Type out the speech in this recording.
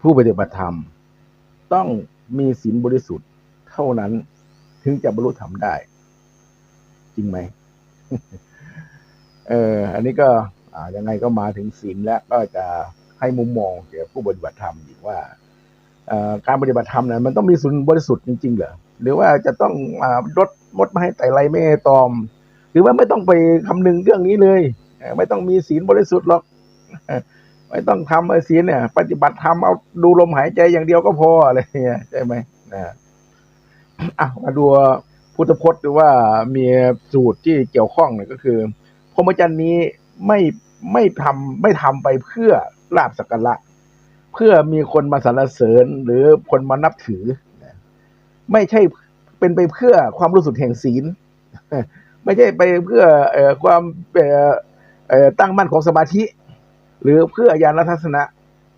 ผู้ปฏิบัติธรรม ต้องมีศีลบริสุทธิ์เท่านั้นถึงจะบรรลุธรรมได้ จริงไหมเอออันนี้ก็อ่ายังไงก็มาถึงศีลแล้วก็จะให้มุมมองเกี่ยวกับผู้ปฏิบัติธรรมอีกว่าการปฏิบัติธรรมเนี่ยมันต้องมีศีลบริสุทธิ์จริงๆเหรอหรือว่าจะต้องอ่ารดมดไม่ให้ไต่ไรไม่ตอม หรือว่าไม่ต้องไปคำนึงเรื่องนี้เลย ไม่ต้องมีศีลบริสุทธิ์หรอก ไม่ต้องทำไอ้ศีลเนี่ย ปฏิบัติธรรมเอาดูลมหายใจอย่างเดียวก็พออะไรเงี้ยใช่ไหมนะอะมาดูพุทธพจน์หรือว่ามีสูตรที่เกี่ยวข้องเนี่ยก็คือพรหมจรรย์นี้ไม่ไม่ทำไม่ทำไปเพื่อลาบสักการะเพื่อมีคนมาสรรเสริญหรือคนมานับถือ ไม่ใช่เป็นไปเพื่อความรู้สึกแห่งศีล ไม่ใช่ไปเพื่ออความตั้งมั่นของสมาธิ หรือเพื่อยานทัศนะ